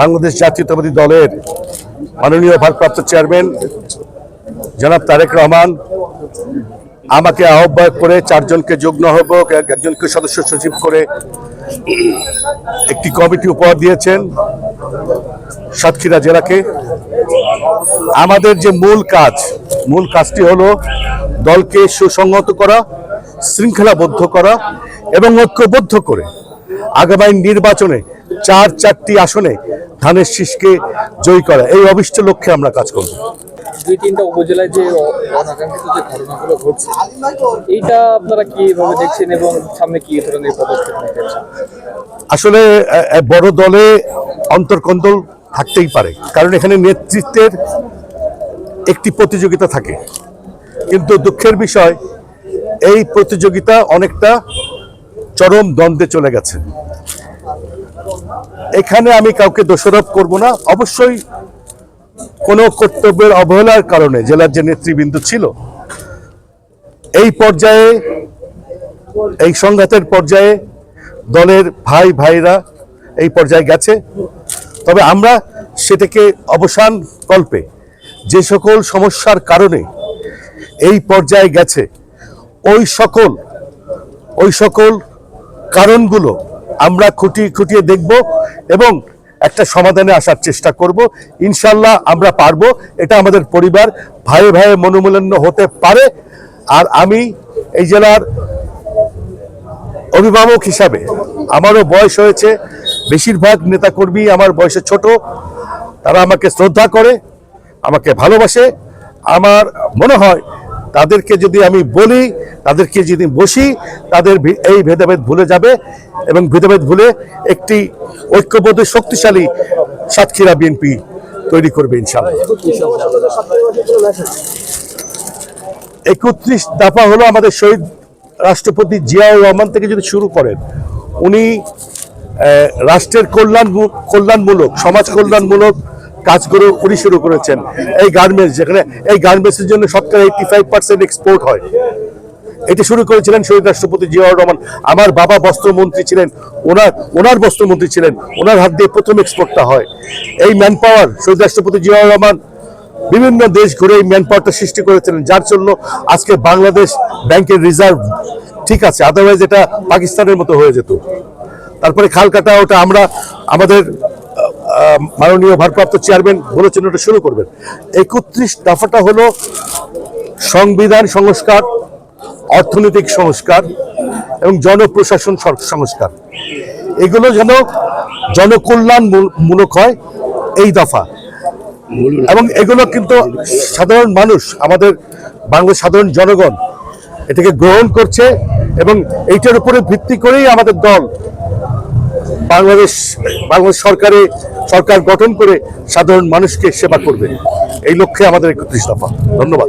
বাংলাদেশ জাতীয়তাবাদী দলের মাননীয় ভারপ্রাপ্ত চেয়ারম্যান জনাব তারেক রহমান, আমাকে আহ্বায়ক করে চারজনকে যুগ্ম আহ্বায়ক একজনকে সদস্য সচিব করে একটি কমিটি উপহার দিয়েছেন সাতক্ষীরা জেলাকে। আমাদের যে মূল কাজ, মূল কাজটি হলো দলকে সুসংহত করা, শৃঙ্খলাবদ্ধ করা এবং ঐক্যবদ্ধ করে আগামী নির্বাচনে চার চারটি আসনে ধানের শীষকে জয়ী করা। এই অবিষ্ট লক্ষ্যে আমরা কাজ করব। দুই তিনটা উপজেলায় যে অনাকাঙ্ক্ষিত যে ঘটনাগুলো ঘটছে এইটা আপনারা কীভাবে দেখছেন এবং সামনে কি ধরনের পদক্ষেপ নিতে আসলে বড় দলে অন্তর্কন্দল থাকতেই পারে কারণ এখানে নেতৃত্বের একটি প্রতিযোগিতা থাকে। কিন্তু দুঃখের বিষয় এই প্রতিযোগিতা অনেকটা চরম দ্বন্দ্বে চলে গেছে। এখানে আমি কাউকে দোষারোপ করব না। অবশ্যই কোনো কর্তব্যের অবহেলার কারণে জেলার যে নেতৃবৃন্দ ছিল, এই পর্যায়ে, এই সংঘাতের পর্যায়ে দলের ভাই, ভাইরা এই পর্যায়ে গেছে। তবে আমরা সেটাকে অবসান কল্পে যে সকল সমস্যার কারণে এই পর্যায়ে গেছে, ওই সকল ওই সকল কারণগুলো আমরা খুঁটিয়ে খুঁটিয়ে দেখব এবং একটা সমাধানে আসার চেষ্টা করব। ইনশাল্লাহ আমরা পারব। এটা আমাদের পরিবার। ভাইয়ে ভাইয়ে মনোমালিন্য হতে পারে। আর আমি এই জেলার অভিভাবক হিসাবে আমারও বয়স হয়েছে। বেশিরভাগ নেতাকর্মী আমার বয়সে ছোট। তারা আমাকে শ্রদ্ধা করে, আমাকে ভালোবাসে। আমার মনে হয় তাদেরকে যদি আমি বলি, তাদেরকে যদি বসি, তাদের এই ভেদাভেদ ভুলে যাবে এবং ভেদাভেদ ভুলে একটি ঐক্যবদ্ধ, শক্তিশালী সাতক্ষীরা বিএনপি তৈরি করবে ইনশাআল্লাহ। একত্রিশ দফা হলো আমাদের শহীদ রাষ্ট্রপতি জিয়াউর রহমান থেকে যদি শুরু করেন, উনি রাষ্ট্রের কল্যাণ কল্যাণমূলক, সমাজ কল্যাণমূলক কাজগুলো উনি শুরু করেছেন এই গার্মেন্টস যেখানে এই গার্মেন্টসের জন্য শতকরা এইটি ফাইভ পার্সেন্ট এক্সপোর্ট হয়। এটি শুরু করেছিলেন শহীদ রাষ্ট্রপতি জিয়াউর রহমান। আমার বাবা বস্ত্রমন্ত্রী ছিলেন, ওনার ওনার বস্ত্রমন্ত্রী ছিলেন, ওনার হাত দিয়ে প্রথম এক্সপোর্টটা হয়। এই ম্যান পাওয়ার শহীদ রাষ্ট্রপতি জিয়াউর রহমান, বিভিন্ন দেশ ঘুরে এই ম্যান পাওয়ারটা সৃষ্টি করেছিলেন, যার জন্য আজকে বাংলাদেশ ব্যাংকের রিজার্ভ ঠিক আছে আদারওয়াইজ এটা পাকিস্তানের মতো হয়ে যেত। তারপরে খাল কাটা ওটা আমরা, আমাদের মাননীয় ভারপ্রাপ্ত চেয়ারম্যান বলেছেন ওটা শুরু করবেন। একত্রিশ দফাটা হলো সংবিধান সংস্কার, অর্থনৈতিক সংস্কার এবং জনপ্রশাসন সংস্কার। এগুলো যেন জনকল্যাণ মূল- মূলক হয় এই দফা। এবং এগুলো কিন্তু সাধারণ মানুষ, আমাদের বাংলাদেশ সাধারণ জনগণ এটাকে গ্রহণ করছে এবং এইটার উপরে ভিত্তি করেই আমাদের দল বাংলাদেশ বাংলাদেশ সরকারে সরকার গঠন করে সাধারণ মানুষকে সেবা করবে। এই লক্ষ্যে আমাদের একত্রিশ দফা। ধন্যবাদ।